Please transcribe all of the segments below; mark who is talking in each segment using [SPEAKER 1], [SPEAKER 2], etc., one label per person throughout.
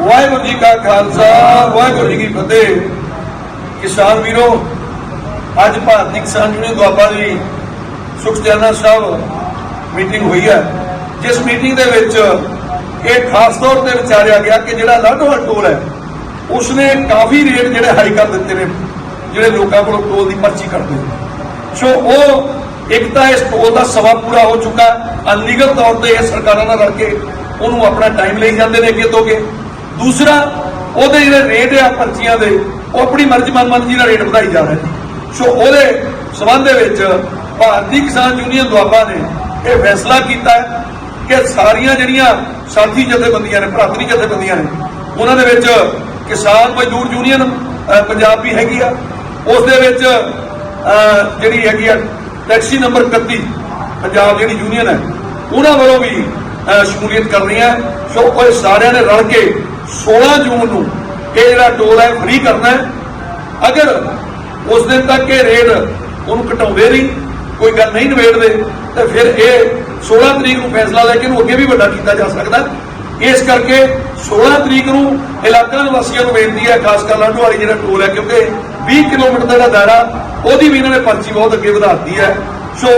[SPEAKER 1] ਵਾਹਿਗੁਰੂ ਜੀ ਕਾ ਖਾਲਸਾ, ਵਾਹਿਗੁਰੂ ਜੀ ਕੀ ਫਤਿਹ। ਕਿਸਾਨ ਵੀਰੋ, ਅੱਜ ਭਾਰਤੀ ਕਿਸਾਨ ਯੂਨੀਅਨ ਦੁਆਬਾ ਦੀ ਸੁਖਚੈਨਾ ਸਾਹਿਬ ਮੀਟਿੰਗ ਹੋਈ ਹੈ। ਜਿਸ ਮੀਟਿੰਗ ਦੇ ਵਿੱਚ ਇਹ ਖਾਸ ਤੌਰ ਤੇ ਵਿਚਾਰਿਆ ਗਿਆ ਕਿ ਜਿਹੜਾ ਲਾਡੋਵਾਲ ਟੋਲ ਹੈ, ਉਸਨੇ ਕਾਫੀ ਰੇਟ ਜਿਹੜੇ ਹਾਈ ਕਰ ਦਿੱਤੇ ਨੇ, ਜਿਹੜੇ ਲੋਕਾਂ ਕੋਲੋਂ ਟੋਲ ਦੀ ਪਰਚੀ ਕੱਟਦੇ ਨੇ। ਸੋ ਉਹ, ਇੱਕ ਤਾਂ ਇਸ ਟੋਲ ਦਾ ਸਵਾ ਪੂਰਾ ਹੋ ਚੁੱਕਾ ਅਨਲੀਗਲ ਤੌਰ ਤੇ ਇਹ ਸਰਕਾਰਾਂ ਨਾਲ ਰਲ ਕੇ ਉਹਨੂੰ ਆਪਣਾ ਟਾਈਮ ਲਈ ਜਾਂਦੇ ਨੇ ਅੱਗੇ ਤੋਂ ਅੱਗੇ। ਦੂਸਰਾ, ਉਹਦੇ ਜਿਹੜੇ ਰੇਟ ਆ ਪਰਚੀਆਂ ਦੇ, ਉਹ ਆਪਣੀ ਮਰਜ਼ੀ ਮਨਮਰਜ਼ੀ ਦਾ ਰੇਟ ਵਧਾਈ ਜਾ ਰਿਹਾ ਨੇ। ਸੋ ਉਹਦੇ ਸਬੰਧ ਦੇ ਵਿੱਚ ਭਾਰਤੀ ਕਿਸਾਨ ਯੂਨੀਅਨ ਦੁਆਬਾ ਨੇ ਇਹ ਫੈਸਲਾ ਕੀਤਾ ਹੈ ਕਿ ਸਾਰੀਆਂ ਜਿਹੜੀਆਂ ਸਾਥੀ ਜਥੇਬੰਦੀਆਂ ਨੇ ਭਰਾਤਰੀ ਜਥੇਬੰਦੀਆਂ ਨੇ, ਉਹਨਾਂ ਦੇ ਵਿੱਚ ਕਿਸਾਨ ਮਜ਼ਦੂਰ ਯੂਨੀਅਨ ਪੰਜਾਬ ਵੀ ਹੈਗੀ ਆ। ਉਸ ਦੇ ਵਿੱਚ ਜਿਹੜੀ ਹੈਗੀ ਆ ਟੈਕਸੀ ਨੰਬਰ 31 ਪੰਜਾਬ ਜਿਹੜੀ ਯੂਨੀਅਨ ਹੈ, ਉਹਨਾਂ ਵੱਲੋਂ ਵੀ ਸ਼ਮੂਲੀਅਤ ਕਰਨੀ ਹੈ ਸੋ ਉਹ ਸਾਰਿਆਂ ਨੇ ਰਲ ਕੇ 16 ਜੂਨ ਨੂੰ ਇਹ ਜਿਹੜਾ ਟੋਲ ਹੈ ਫ੍ਰੀ ਕਰਨਾ ਹੈ। ਅਗਰ ਉਸ ਦਿਨ ਤੱਕ ਇਹ ਰੇਟ ਉਹਨੂੰ ਘਟਾਉਂਦੇ ਨਹੀਂ, ਕੋਈ ਗੱਲ ਨਹੀਂ ਨਿਬੇੜਦੇ, ਤੇ ਫਿਰ ਇਹ 16 ਤਰੀਕ ਨੂੰ ਫੈਸਲਾ ਲੈ ਕੇ ਇਹਨੂੰ ਅੱਗੇ ਵੀ ਵੱਡਾ ਕੀਤਾ ਜਾ ਸਕਦਾ ਇਸ ਕਰਕੇ 16 ਤਰੀਕ ਨੂੰ ਇਲਾਕਾ ਨਿਵਾਸੀਆਂ ਨੂੰ ਬੇਨਤੀ ਹੈ, ਖਾਸ ਕਰ ਲਾਡੋ ਜਿਹੜਾ ਟੋਲ ਹੈ, ਕਿਉਂਕਿ 20 ਕਿਲੋਮੀਟਰ ਦਾ ਜਿਹੜਾ ਦਾਇਰਾ, ਉਹਦੀ ਵੀ ਇਹਨਾਂ ਨੇ ਪਰਚੀ ਬਹੁਤ ਅੱਗੇ ਵਧਾਤੀ ਹੈ। ਸੋ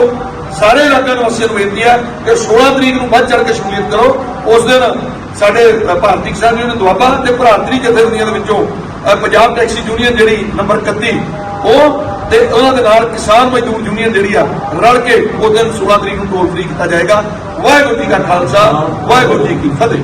[SPEAKER 1] ਸਾਰੇ ਇਲਾਕਾ ਨਿਵਾਸੀਆਂ ਨੂੰ ਬੇਨਤੀ ਹੈ ਕਿ 16 ਤਰੀਕ ਨੂੰ ਵੱਧ ਚੜ ਕੇ ਸ਼ਮੂਲੀਅਤ ਕਰੋ। ਉਸ ਦਿਨ ਸਾਡੇ ਭਾਰਤੀ ਕਿਸਾਨ ਯੂਨੀਅਨ ਦੁਆਬਾ ਤੇ ਭਰਾਤਰੀ ਜਥੇਬੰਦੀਆਂ ਦੇ ਵਿੱਚੋਂ ਪੰਜਾਬ ਟੈਕਸੀ ਯੂਨੀਅਨ ਜਿਹੜੀ ਨੰਬਰ 31 ਉਹ ਤੇ ਉਹਨਾਂ ਦੇ ਨਾਲ ਕਿਸਾਨ ਮਜ਼ਦੂਰ ਯੂਨੀਅਨ ਜਿਹੜੀ ਆ, ਰਲ ਕੇ ਉਹ ਦਿਨ 16 ਤਰੀਕ ਨੂੰ ਟੋਲ ਫ੍ਰੀ ਕੀਤਾ ਜਾਏਗਾ। ਵਾਹਿਗੁਰੂ ਜੀ ਕਾ ਖਾਲਸਾ, ਵਾਹਿਗੁਰੂ ਜੀ ਕੀ ਫਤਿਹ।